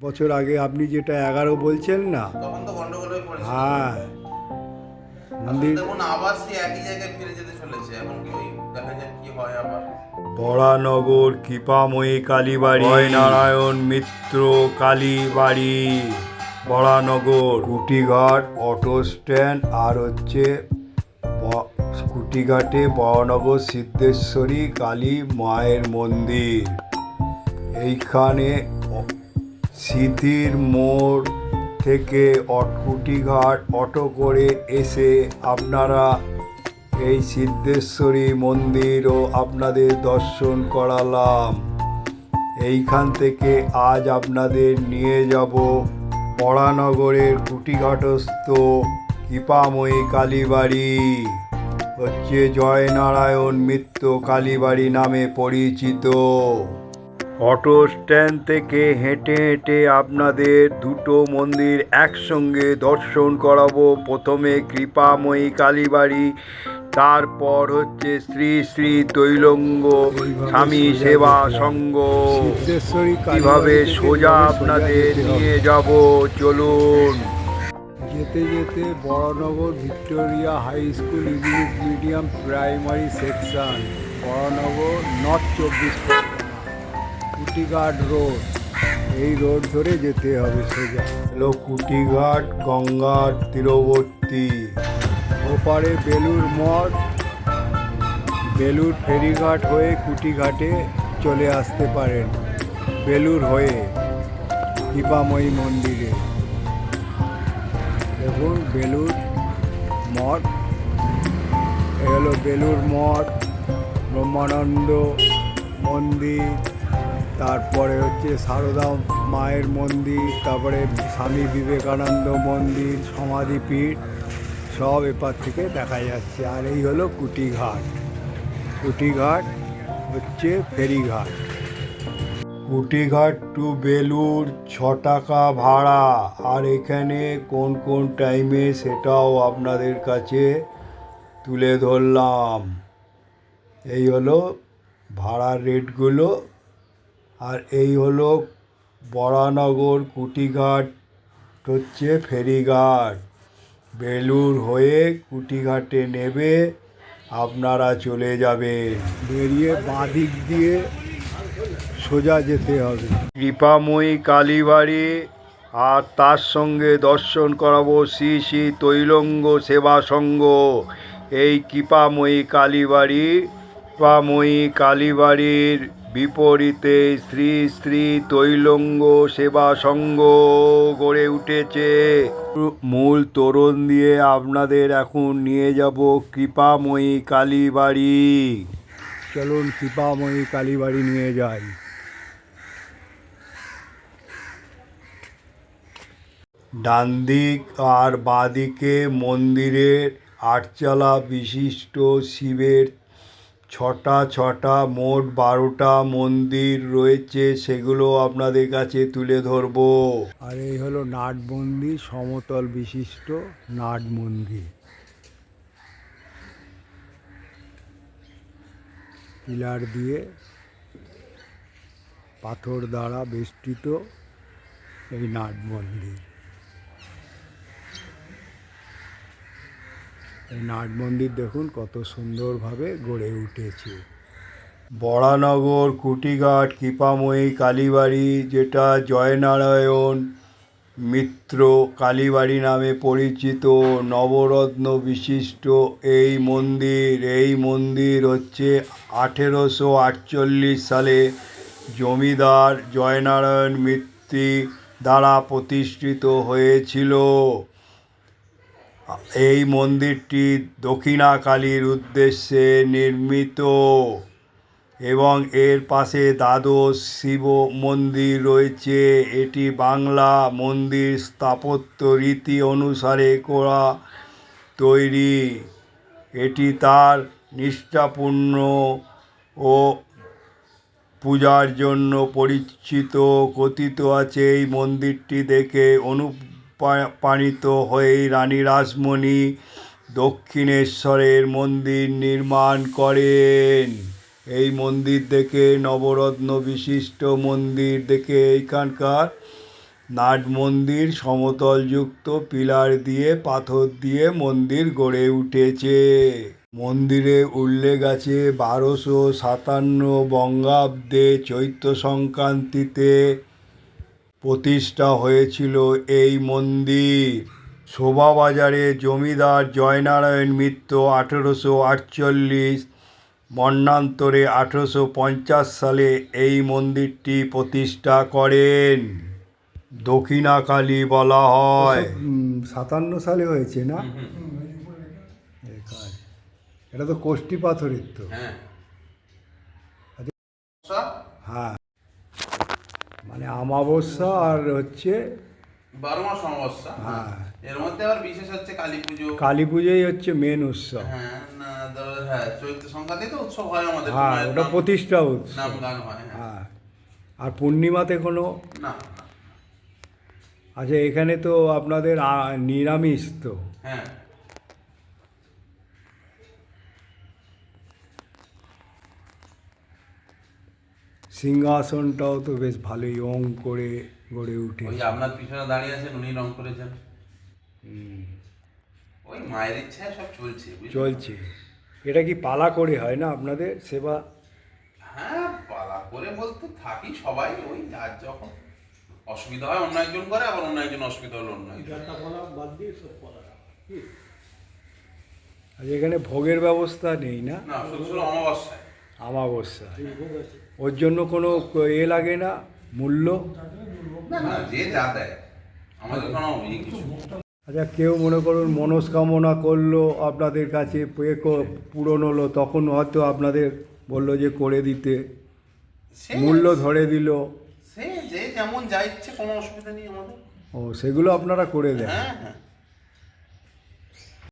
বছর আগে আপনি যেটা এগারো বলছেন না? তখন তো গন্ডগোল হয়ে। পড়েছে হ্যাঁ মন্দির দেখুন আবার সেই একই জায়গায় ফিরে যেতে চলেছে। এখন কি ওই দেখা যাক কি হয় আবার। বড়ানগর কৃপাময়ী কালীবাড়ি। নারায়ণ মিত্র কালীবাড়ি। বড়ানগর কুটিঘাট অটো স্ট্যান্ড আর হচ্ছে কুটিঘাটে বড়নগর সিদ্ধেশ্বরী কালী মায়ের মন্দির। এইখানে স্মৃতির মোড় থেকে অটকুটিঘাট অটো করে এসে আপনারা এই সিদ্ধেশ্বরী মন্দিরও আপনাদের দর্শন করালাম। এইখান থেকে আজ আপনাদের নিয়ে যাব পড়ানগরের কুটিঘাটস্থ কৃপাময়ী কালীবাড়ি। হচ্ছে জয়নারায়ণ মিত্র কালীবাড়ি নামে পরিচিত। অটো স্ট্যান্ড থেকে হেঁটে হেঁটে আপনাদের দুটো মন্দির একসঙ্গে দর্শন করাবো। প্রথমে কৃপাময়ী কালীবাড়ি, তারপর হচ্ছে শ্রী শ্রী তৈলঙ্গ স্বামী সেবা সঙ্গ। কীভাবে সোজা আপনাদের নিয়ে যাব, চলুন। যেতে যেতে Baranagar Victoria high school English medium primary section, Baranagar north চব্বিশ পরগনা। কুটিঘাট রোড। এই রোড ধরে যেতে হবে সোজা। হলো কুটিঘাট গঙ্গার তীরবর্তী। ওপারে বেলুর মঠ। বেলুর ফেরিঘাট হয়ে কুটিঘাটে চলে আসতে পারেন। বেলুর হয়ে কৃপাময়ী মন্দিরে। দেখুন বেলুর মঠ। এ হলো বেলুর মঠ ব্রহ্মানন্দ মন্দির। তারপরে হচ্ছে সারদা মায়ের মন্দির, তারপরে স্বামী বিবেকানন্দ মন্দির, সমাধিপীঠ, সব এপার থেকে দেখা যাচ্ছে। আর এই হলো কুটিঘাট কুটিঘাট হচ্ছে ফেরিঘাট। কুটিঘাট টু বেলুর ছ টাকা ভাড়া। আর এখানে কোন কোন টাইমে সেটাও আপনাদের কাছে তুলে ধরলাম। এই হলো ভাড়ার রেটগুলো আর এই হলো বরানগর, কুটিঘাট, হচ্ছে ফেরিঘাট। বেলুর হয়ে কুটিঘাটে নেবে, আপনারা চলে যাবেন বেরিয়ে বাঁ দিক দিয়ে সোজা যেতে হবে। কৃপাময়ী কালীবাড়ি, আর তার সঙ্গে দর্শন করাবো শ্রী শ্রী তৈলঙ্গ সেবা সঙ্গ এই কৃপাময়ী কালীবাড়ি, কৃপাময়ী কালীবাড়ির বিপরীতে শ্রী শ্রী তৈলঙ্গ সেবা সঙ্গ গড়ে উঠেছে। মূল তোরণ দিয়ে আপনাদের এখন নিয়ে যাব কৃপাময়ী কালীবাড়ি। চলুন কৃপাময়ী কালীবাড়ি নিয়ে যাই। ডান দিক আর বাঁদিকে মন্দিরের আটচালা বিশিষ্ট শিবের ছটা ছটা, মোট বারোটা মন্দির রয়েছে, সেগুলো আপনাদের কাছে তুলে ধরবো। আর এই হলো নাট মন্দির, সমতল বিশিষ্ট নাট মন্দির। পিলার দিয়ে পাথর দ্বারা বেষ্টিত এই নাট মন্দির। নাট মন্দির দেখুন, কত সুন্দরভাবে গড়ে উঠেছে। বড়ানগর, কুটিঘাট, কৃপাময়ী, কালীবাড়ি, যেটা জয়নারায়ণ মিত্র কালীবাড়ি নামে পরিচিত, নবরত্ন বিশিষ্ট, এই মন্দির এই মন্দির হচ্ছে আঠেরোশো আটচল্লিশ সালে জমিদার জয়নারায়ণ মিত্রি দ্বারা প্রতিষ্ঠিত হয়েছিল। এই মন্দিরটি দক্ষিণাকালীর উদ্দেশ্যে নির্মিত এবং এর পাশে দ্বাদশ শিব মন্দির রয়েছে। এটি বাংলা মন্দির স্থাপত্য রীতি অনুসারে করা তৈরি। এটি তার নিষ্ঠাপূর্ণ ও পূজার জন্য পরিচিত, কথিত আছে। এই মন্দিরটি দেখে অনুপ্রাণিত হয়ে রানী রাসমণি দক্ষিণেশ্বরের মন্দির নির্মাণ করেন। এই মন্দির দেখে নবরত্ন বিশিষ্ট মন্দির দেখে এইখানকার নাট মন্দির সমতলযুক্ত পিলার দিয়ে, পাথর দিয়ে মন্দির গড়ে উঠেছে। মন্দিরে উল্লেখ আছে বারোশো সাতান্ন বঙ্গাব্দে চৈত্র সংক্রান্তিতে প্রতিষ্ঠা হয়েছিল এই মন্দির। শোভাবাজারে জমিদার জয়নারায়ণ মিত্র আঠেরোশো আটচল্লিশ মন্নান্তরে আঠেরোশো পঞ্চাশ সালে এই মন্দিরটি প্রতিষ্ঠা করেন। দক্ষিণাকালী বলা হয়। সাতান্ন সালে হয়েছে না? এটা তো কোষ্টি পাথরের তো। হ্যাঁ। হ্যাঁ। মানে আমাবস্যা আর হচ্ছে বারো মাস অমাবস্যা? হ্যাঁ। এর মধ্যে আবার বিশেষ হচ্ছে কালী পুজো। কালী পুজোই হচ্ছে মেন উৎসব। হ্যাঁ না হ্যাঁ চৈত্র সংক্রান্তি তো উৎসব হয় আমাদের। হ্যাঁ ওটা প্রতিষ্ঠা উৎসব। নাম গান হয় হ্যাঁ। হ্যাঁ। আর পূর্ণিমাতে কোনো? না। আচ্ছা এখানে তো আপনাদের নিরামিষ তো। হ্যাঁ। সিংহাসনটাও তো বেশ ভালোই ওং করে গড়ে উঠে। ওই আপনার পিছনে দাঁড়িয়ে আছেন উনি রং করেছেন। ওই মায়ের ইচ্ছায় সব চলছে চলছে। এটা কি পালা করে হয় না আপনাদের সেবা? হ্যাঁ পালা করে বলতে থাকি সবাই ওই আর যখন অসুবিধা হয় অন্য একজন করে আবার অন্য একজন অসুবিধা হলো অন্য একজন আর এখানে ভোগের ব্যবস্থা নেই না? না শুধু শুধু অমাবস্যায়। আমাবস্যা ওর জন্য কোনো এ লাগে না মূল্য। আচ্ছা কেউ মনে করুন মনস্কামনা করল আপনাদের কাছে পূরণ হলো তখন হয়তো আপনাদের বলল যে করে দিতে। মূল্য ধরে দিল। সে যে যেমন যা ইচ্ছে কোনো অসুবিধা নেই আমাদের। ও সেগুলো আপনারা করে দেন। হ্যাঁ হ্যাঁ।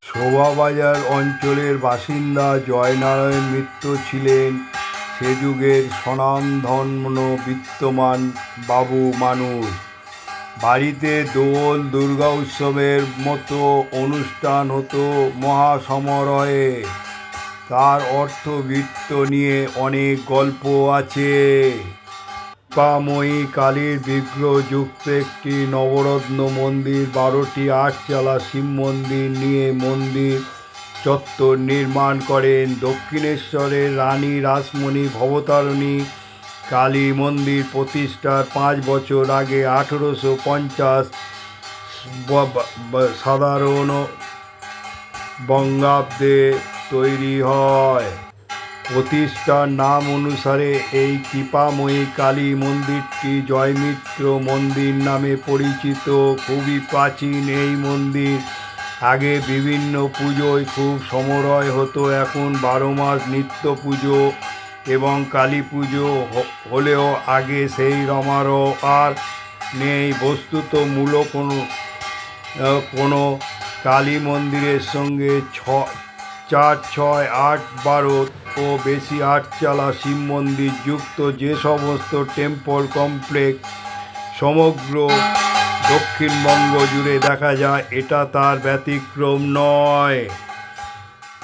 শোভাবাজার অঞ্চলের বাসিন্দা জয়নারায়ণ মিত্র ছিলেন। সে যুগের স্বনামধন্য বিত্তমান বাবু মানুষ। বাড়িতে দোল দুর্গা উৎসবের মতো অনুষ্ঠান হতো মহাসমারোহে। তার অর্থবৃত্ত নিয়ে অনেক গল্প আছে। পাময়ী কালীর বিগ্রহ যুক্ত একটি নবরত্ন মন্দির, বারোটি আটচালা শিব মন্দির নিয়ে মন্দির চত্বর নির্মাণ করেন দক্ষিণেশ্বরের রানী রাসমণি ভবতারণী। কালী মন্দির প্রতিষ্ঠার পাঁচ বছর আগে আঠেরোশো পঞ্চাশ সাধারণ বঙ্গাব্দে তৈরি হয়। প্রতিষ্ঠার নাম অনুসারে এই কৃপাময়ী কালী মন্দিরটি জয়মিত্র মন্দির নামে পরিচিত। খুবই প্রাচীন এই মন্দির। আগে বিভিন্ন পুজোয় খুব সমরয় হতো, এখন বারো মাস নিত্য পুজো এবং কালী পুজো হলেও আগে সেই রমারো আর নেই। বস্তুত মূল কোনো কোনো কালী মন্দিরের সঙ্গে ছ, চার, ছয়, আট, বারো ও বেশি আটচালা শিব মন্দির যুক্ত যে সমস্ত টেম্পল কমপ্লেক্স সমগ্র দক্ষিণবঙ্গ জুড়ে দেখা যায়, এটা তার ব্যতিক্রম নয়।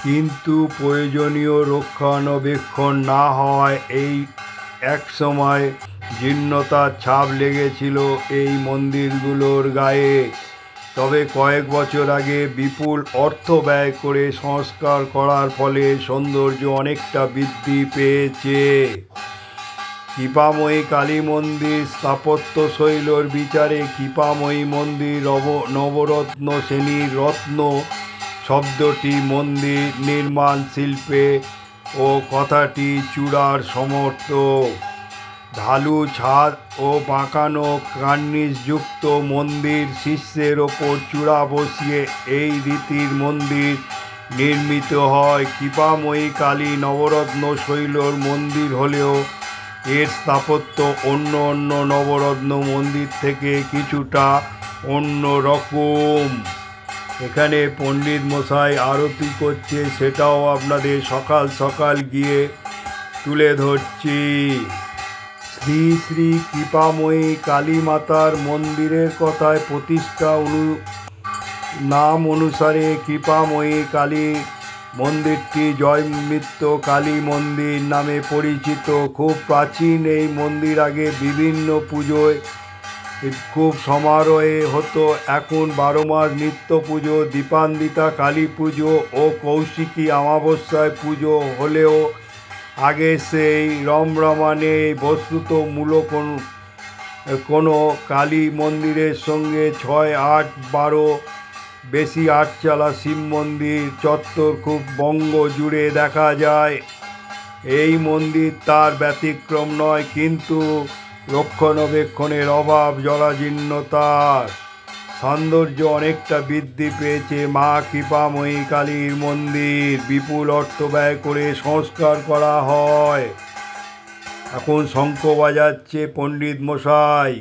কিন্তু প্রয়োজনীয় রক্ষণাবেক্ষণ না হয়, এই এক সময় জীর্ণতার ছাপ লেগেছিল এই মন্দিরগুলোর গায়ে। তবে কয়েক বছর আগে বিপুল অর্থ ব্যয় করে সংস্কার করার ফলে সৌন্দর্য অনেকটা বৃদ্ধি পেয়েছে। কৃপাময়ী কালী মন্দির, স্থাপত্য শৈলর বিচারে কৃপাময়ী মন্দির, নব, নবরত্ন, শ্রেণির রত্ন শব্দটি মন্দির নির্মাণ শিল্পে ও কথাটি চূড়ার সমর্থক ঢালু, ছাদ ও বাঁকানো কার্নিশযুক্ত মন্দির শীর্ষের ওপর চূড়া বসিয়ে এই রীতির মন্দির নির্মিত হয়। কৃপাময়ী কালী নবরত্ন শৈলর মন্দির হলেও এর স্থাপত্য অন্য অন্য নবরত্ন মন্দির থেকে কিছুটা অন্য রকম। এখানে পণ্ডিত মশাই আরতি করছে, সেটাও আপনাদের সকাল সকাল গিয়ে তুলে ধরছি। শ্রী শ্রী কৃপাময়ী কালী মাতার মন্দিরের কথায় প্রতিষ্ঠা অনু, নাম অনুসারে কৃপাময়ী কালী মন্দিরটি জয়মিত্র কালী মন্দির নামে পরিচিত। খুব প্রাচীন এই মন্দির আগে বিভিন্ন পুজোয়, খুব সমারোহে হতো। এখন বারো মাস নিত্য পুজো, দীপান্বিতা, কালী পুজো ও কৌশিকী অমাবস্যায় পুজো হলেও আগে সেই রমরমানে বস্তুত মূল কোনো কালী মন্দিরের সঙ্গে ছয়, আট, বারো বেশি আটচালা শিব মন্দির চত্বর খুব বঙ্গ জুড়ে দেখা যায়। এই মন্দির তার ব্যতিক্রম নয়, কিন্তু রক্ষণাবেক্ষণের অভাব জরাজীর্ণতার সৌন্দর্য অনেকটা বৃদ্ধি পেয়েছে মা কৃপাময়ী কালীর মন্দির। বিপুল অর্থ ব্যয় করে সংস্কার করা হয়। এখন শঙ্খ বাজাচ্ছে পণ্ডিত মশাই।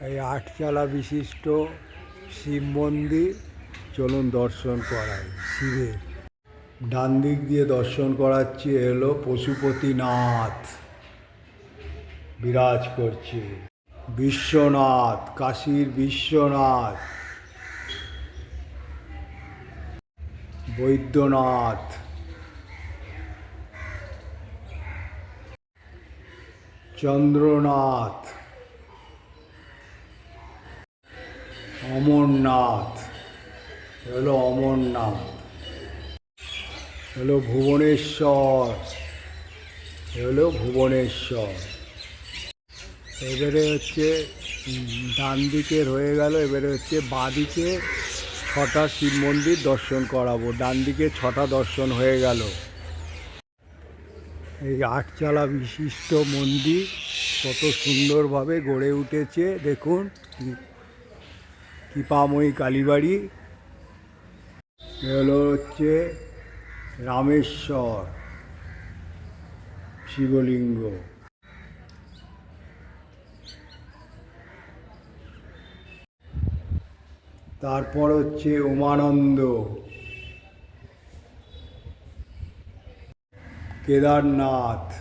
এই আটচালা বিশিষ্ট শিব মন্দির। চলুন দর্শন করাই শিবের। ডান দিক দিয়ে দর্শন করাচ্ছি এলো পশুপতিনাথ। বিরাজ করছে। বিশ্বনাথ, কাশীর বিশ্বনাথ। বৈদ্যনাথ। চন্দ্রনাথ। অমরনাথ। হলো অমরনাথ। হলো ভুবনেশ্বর। হলো ভুবনেশ্বর। এবারে হচ্ছে ডান দিকের হয়ে গেল, এবারে হচ্ছে বাঁদিকে ছটা শিব মন্দির দর্শন করাবো। ডান দিকে ছটা দর্শন হয়ে গেল। এই আটচালা বিশিষ্ট মন্দির কত সুন্দরভাবে গড়ে উঠেছে, দেখুন। কৃপাময়ী কালীবাড়ি। হলো হচ্ছে রামেশ্বর শিবলিঙ্গ। তারপর হচ্ছে উমানন্দ। কেদারনাথ।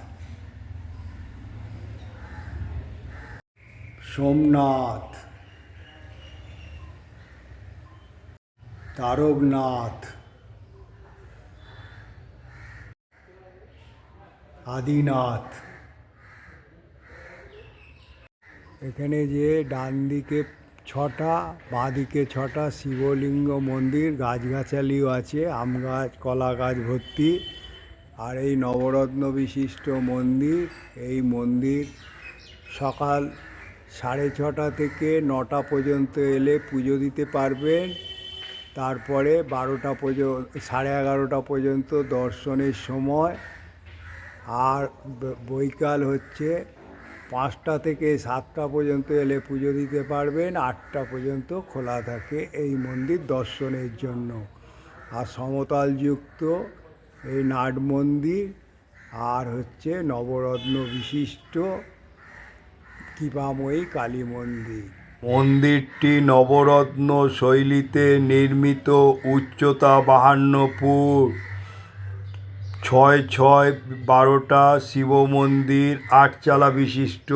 সোমনাথ। তারকনাথ। আদিনাথ। এখানে যে ডান দিকে ছটা বাঁ দিকে ছটা শিবলিঙ্গ মন্দির, গাছগাছালিও আছে, আম গাছ, কলা গাছ ভর্তি। আর এই নবরত্ন বিশিষ্ট মন্দির, এই মন্দির সকাল সাড়ে ছটা থেকে নটা পর্যন্ত এলে পুজো দিতে পারবেন। তারপরে বারোটা পর্যন্ত, সাড়ে এগারোটা পর্যন্ত দর্শনের সময়। আর বৈকাল হচ্ছে, পাঁচটা থেকে সাতটা পর্যন্ত এলে পুজো দিতে পারবেন, আটটা পর্যন্ত খোলা থাকে এই মন্দির দর্শনের জন্য। আর সমতলযুক্ত এই নাট মন্দির, আর হচ্ছে নবরত্ন বিশিষ্ট কৃপাময়ী কালী মন্দির। মন্দিরটি নবরত্ন শৈলীতে নির্মিত উচ্চতা বাহান্ন ফুট। ছয় ছয় বারোটা শিব মন্দির আটচালা বিশিষ্ট।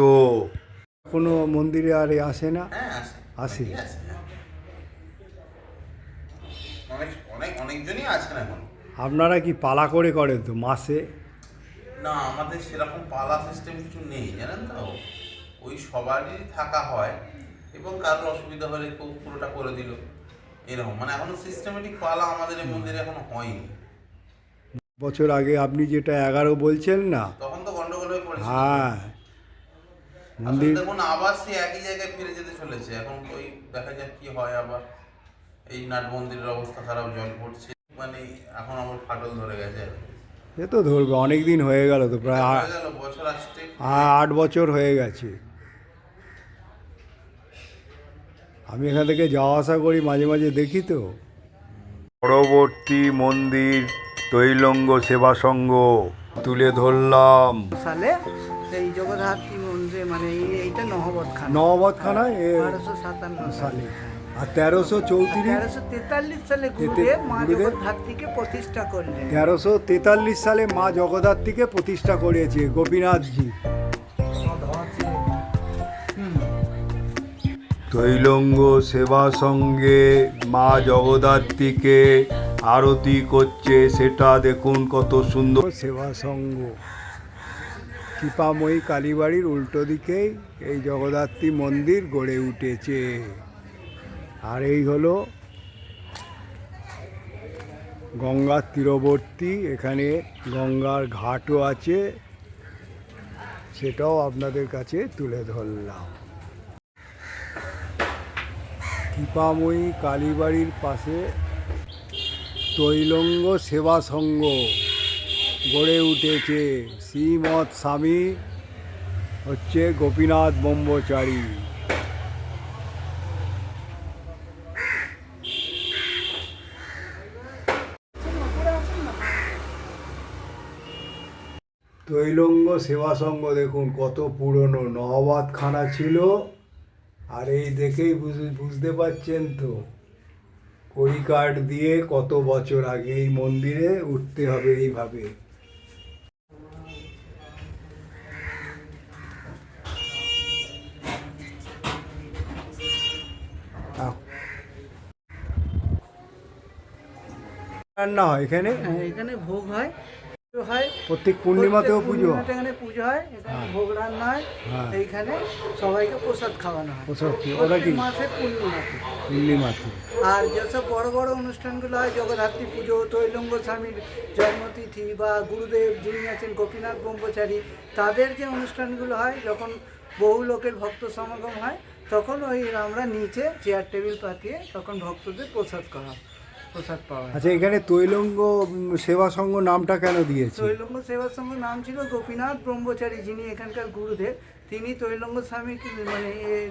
কোনো মন্দিরে আর আসে না? হ্যাঁ আসে। আপনারা কি পালা করে করেন তো মাসে? না আমাদের সেরকম পালা সিস্টেম কিছু নেই জানেন তো? ওই সবারই থাকা হয়। এবং কারোর অসুবিধা হলে পুরোটা করে দিল। এরকম। মানে এখনও সিস্টেমেটিক পালা আমাদের এই মন্দিরে এখনও হয়নি। বছর আগে আপনি যেটা এগারো বলছেন না? তখন তো গন্ডগোল হয়ে পড়েছে হ্যাঁ। মন্দির দেখুন আবার সে একই জায়গায় ফিরে যেতে চলেছে। এখন ওই দেখা যাক কি হয় আবার। এই নাট মন্দিরের অবস্থা খারাপ জল পড়ছে। মানে এখন আবার ফাটল ধরে গেছে এ তো ধরবে অনেক দিন হয়ে গেল তো প্রায় আ- হয়ে বছর আসছে। আট বছর হয়ে গেছে। আমি এখান থেকে যাওয়া আসা করি মাঝে মাঝে দেখি তো। পরবর্তী মন্দির তৈলঙ্গ সেবা সংঘ তুলে ধরলাম। সালে এই জগদ্ধাত্রী মন্দিরে মানে এইটা নহবত খান নবদখানা বারোশো সাতান্ন সালে। আর তেরোশো চৌত্রিশ তেরোশো তেতাল্লিশ সালে গুরুদেব মা? জগদ্ধাত্রীকে প্রতিষ্ঠা করলেন। তেরোশো তেতাল্লিশ সালে মা জগদ্ধাত্রীকে প্রতিষ্ঠা করেছে গোপীনাথজি। তৈলঙ্গ সেবা সঙ্গে মা জগদ্ধাত্রীকে আরতি করছে, সেটা দেখুন কত সুন্দর। সেবা সঙ্গ। কৃপাময়ী কালীবাড়ির উল্টো দিকেই এই জগদ্ধাত্রী মন্দির গড়ে উঠেছে। আর এই হলো গঙ্গার তীরবর্তী, এখানে গঙ্গার ঘাটও আছে। সেটাও আপনাদের কাছে তুলে ধরলাম। কৃপাময়ী কালীবাড়ির পাশে তৈলঙ্গ সেবা সংঘ গড়ে উঠেছে। শ্রীমৎ স্বামী হচ্ছে গোপীনাথ ব্রহ্মচারী। তৈলঙ্গ সেবা সংঘ দেখুন কত পুরনো। নহবাত খানা ছিল। আর এই দেখেই বুঝ- বুঝতে পারছেন তো কড়িকাঠ দিয়ে কত বছর আগে এই মন্দিরে উঠতে হবে এইভাবে। রান্না হয় এখানে এখানে ভোগ হয় হয় প্রত্যেক পূর্ণিমাতেও পুজো এখানে পুজো হয় এখানে হ্যাঁ। ভোগ রান্না হয় হ্যাঁ। এইখানে সবাইকে প্রসাদ খাওয়ানো হয় প্রসাদ কি? ওটা কি? মাসে পূর্ণিমাতে পূর্ণিমাতে আর যেসব বড় বড় অনুষ্ঠানগুলো হয় জগদ্ধাত্রী পুজো তৈলঙ্গ স্বামীর জন্মতিথি বা গুরুদেব যিনি আছেন গোপীনাথ ব্রহ্মচারী তাদের যে অনুষ্ঠানগুলো হয় যখন বহু লোকের ভক্ত সমাগম হয় তখন ওই আমরা নিচে চেয়ার টেবিল পাতিয়ে তখন ভক্তদের প্রসাদ করা প্রসাদ পাওয়া আচ্ছা এখানে তৈলঙ্গ সেবা সংঘ নামটা কেন দিয়েছে? তৈলঙ্গ সেবার সঙ্গে নাম ছিল গোপীনাথ ব্রহ্মচারী যিনি এখানকার গুরুদেব। তিনি তৈলঙ্গ স্বামীকে মানে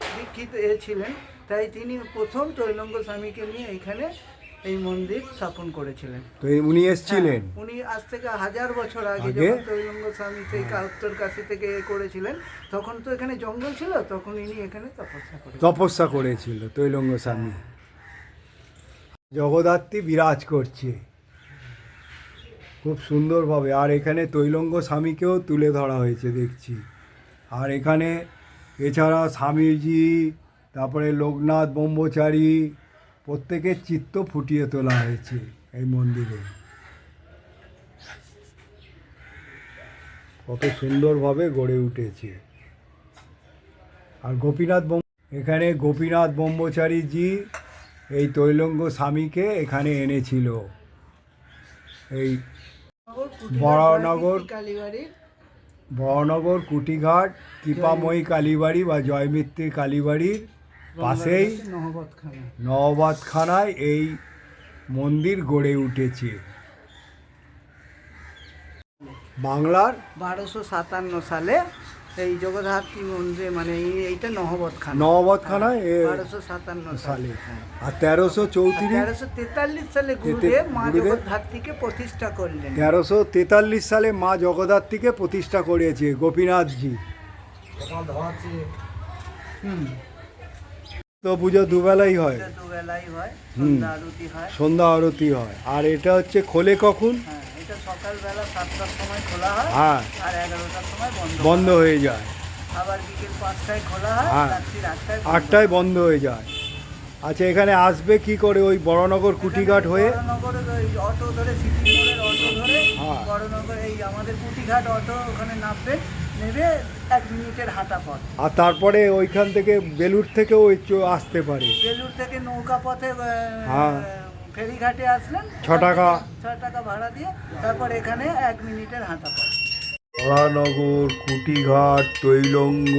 দীক্ষিত এ ছিলেন। তাই তিনি প্রথম তৈলঙ্গ স্বামীকে নিয়ে এখানে এই মন্দির স্থাপন করেছিলেন। তো উনি এসছিলেন? হ্যাঁ, উনি আজ থেকে হাজার বছর আগে? যখন তৈলঙ্গ স্বামী সেই কা- উত্তর কাশি থেকে এ করেছিলেন তখন তো এখানে জঙ্গল ছিল তখন ইনি এখানে তপস্যা করেছিলেন। তপস্যা করেছিল তৈলঙ্গ স্বামী। জগদ্ধাত্রী বিরাজ করছে। খুব সুন্দরভাবে। আর এখানে তৈলঙ্গ স্বামীকেও তুলে ধরা হয়েছে দেখছি। আর এখানে এছাড়া স্বামীজি, তারপরে লোকনাথ ব্রহ্মচারী, প্রত্যেকের চিত্ত ফুটিয়ে তোলা হয়েছে এই মন্দিরে। কত সুন্দরভাবে গড়ে উঠেছে। আর গোপীনাথ এখানে গোপীনাথ ব্রহ্মচারীজি এই তৈলঙ্গ স্বামীকে এখানে এনেছিল। এই বড়নগর বড়নগর, কুটিঘাট, কৃপাময়ী কালীবাড়ি বা জয়মিত্রী কালীবাড়ির পাশেই নবাবখানায় এই মন্দির গড়ে উঠেছে। বাংলার বারোশো সাতান্ন সালে এই জগদ্ধাত্রী মন্দিরে মানে এই- এইটা নহবতখানা এ বারোশো সাতান্ন সালে হ্যাঁ। আর তেরোশো চৌত্রিশ তেরোশো তেতাল্লিশ সালে গুরুদেব মা জগদ্ধাত্রীকে প্রতিষ্ঠা করলেন। তেরোশো তেতাল্লিশ সালে মা জগদ্ধাত্রীকে প্রতিষ্ঠা করেছে গোপীনাথজি। হুম। তো পুজো দুবেলাই হয়। দুবেলাই সন্ধ্যা আরতি হয়। সন্ধ্যা আরতি হয়। আর এটা হচ্ছে খোলে কখন? হ্যাঁ। এটা সকালবেলা সাতটার সময় খোলা হয় হ্যাঁ। আর এগারোটার সময় বন্ধ বন্ধ হয়ে যায়। আবার বিকেল পাঁচটায় খোলা হয় হ্যাঁ। আটটায় বন্ধ। আটটায় বন্ধ হয়ে যায়। আচ্ছা এখানে আসবে কি করে ওই বড়নগর কুটিঘাট হয়ে? অটো ধরে সিটি মোড়ের অটো ধরে হ্যাঁ। বড়নগর এই আমাদের কুটিঘাট অটো ওখানে নামবে নেবে এক মিনিটের হাঁটা পথ। আর তারপরে ওইখান থেকে বেলুর থেকেও আসতে পারে। বেলুর থেকে নৌকা পথে হ্যাঁ। ফেরিঘাটে আসলেন ছ টাকা। ছ টাকা ভাড়া দিয়ে তারপর এখানে এক মিনিটের হাঁটা পথ। কুটিঘাট তৈলঙ্গ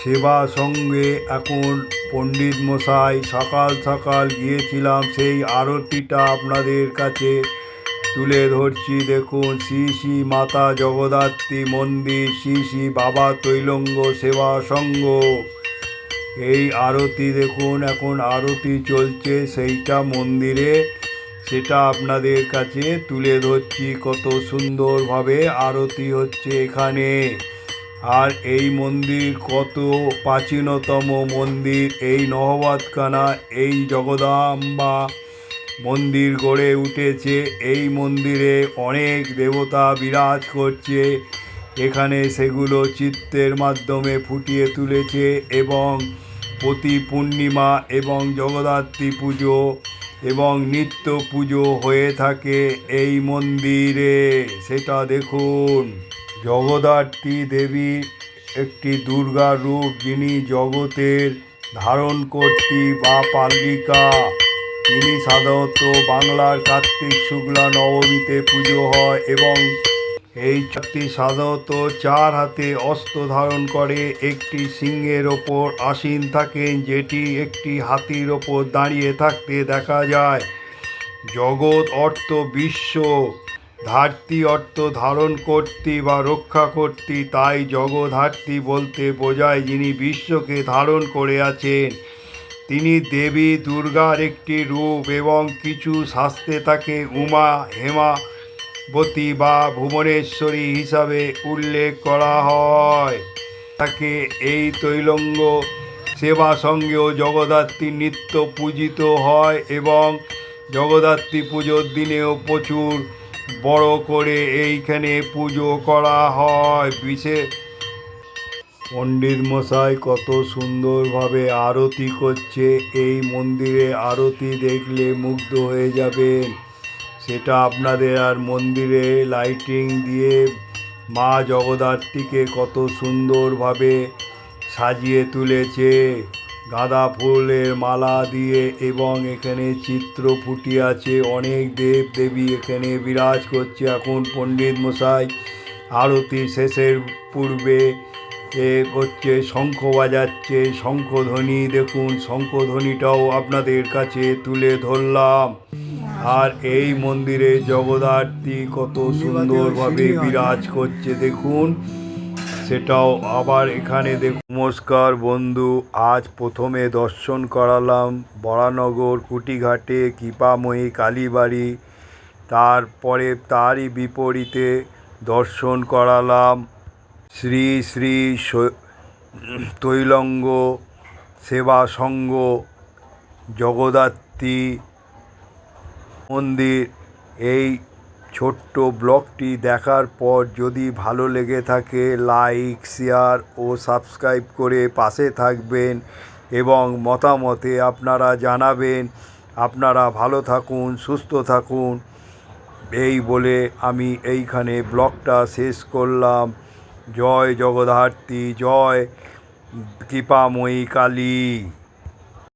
সেবা সঙ্গে এখন পণ্ডিত মশাই সকাল সকাল গিয়েছিলাম সেই আরতিটা আপনাদের কাছে তুলে ধরছি। দেখুন শ্রী শ্রী মাতা জগদ্ধাত্রী মন্দির শ্রী শ্রী বাবা তৈলঙ্গ সেবা সঙ্গ। এই আরতি দেখুন, এখন আরতি চলছে সেইটা মন্দিরে। সেটা আপনাদের কাছে তুলে ধরছি কত সুন্দরভাবে আরতি হচ্ছে এখানে। আর এই মন্দির কত প্রাচীনতম মন্দির, এই নহবতখানা এই জগদাম্বা মন্দির গড়ে উঠেছে। এই মন্দিরে অনেক দেবতা বিরাজ করছে। এখানে সেগুলো চিত্রের মাধ্যমে ফুটিয়ে তুলেছে এবং প্রতি পূর্ণিমা এবং জগদ্ধাত্রী পুজো এবং নিত্য পুজো হয়ে থাকে এই মন্দিরে। সেটা দেখুন। জগদ্ধাত্রী দেবী একটি দুর্গা রূপ যিনি জগতের ধারণ কর্ত্রী বা পালিকা তিনি সাধারণত বাংলার কার্তিক, শুক্লা, নবমীতে পুজো হয় এবং এই শক্তি সাধারণত চার হাতে অস্ত্র ধারণ করে, একটি সিংহের ওপর আসীন থাকেন যেটি একটি হাতির ওপর দাঁড়িয়ে থাকতে দেখা যায়। জগৎ অর্থ বিশ্ব, ধারতি অর্থ ধারণ কর্তী বা রক্ষা কর্তী, তাই জগধার্তী বলতে বোঝায় যিনি বিশ্বকে ধারণ করে আছেন। তিনি দেবী, দুর্গার একটি রূপ এবং কিছু শাস্তে তাকে উমা হেমাবতী বা ভুবনেশ্বরী হিসাবে উল্লেখ করা হয়। তাকে এই তৈলঙ্গ সেবা সঙ্গেও জগদ্ধাত্রী নিত্য পূজিত হয় এবং জগদ্ধাত্রী পুজোর দিনেও প্রচুর বড় করে এইখানে পুজো করা হয়। বিশেষ পণ্ডিত মশাই কত সুন্দরভাবে আরতি করছে। এই মন্দিরে আরতি দেখলে মুগ্ধ হয়ে যাবেন। সেটা আপনাদের আর মন্দিরে লাইটিং দিয়ে মা জগদ্ধাত্রীকে কত সুন্দরভাবে সাজিয়ে তুলেছে। গাঁদা ফুলের মালা দিয়ে এবং এখানে চিত্র ফুটি আছে অনেক দেব দেবী এখানে বিরাজ করছে এখন পণ্ডিত মশাই। আরতি শেষের পূর্বে এ হচ্ছে শঙ্খ বাজাচ্ছে শঙ্খধ্বনি দেখুন শঙ্খধ্বনিটাও আপনাদের কাছে তুলে ধরলাম। আর এই মন্দিরে জগদ্ধাত্রী কত সুন্দরভাবে বিরাজ করছে, দেখুন। সেটাও আবার এখানে দেখুন। নমস্কার বন্ধু, আজ প্রথমে দর্শন করালাম বরানগর, কুটিঘাটে, কৃপাময়ী, কালীবাড়ি। তারপরে তারই বিপরীতে দর্শন করালাম শ্রী শ্রী তৈলঙ্গ সেবা সংঘ জগদ্ধাত্রী মন্দির। এই ছোট্ট ব্লগটি দেখার পর যদি ভালো লেগে থাকে, লাইক, শেয়ার ও সাবস্ক্রাইব করে পাশে থাকবেন এবং মতামতে আপনারা জানাবেন। আপনারা ভালো থাকুন, সুস্থ থাকুন। এই বলে আমি এইখানে ব্লগটা শেষ করলাম। জয় জগদ্ধাত্রী, জয় কৃপাময়ী কালী।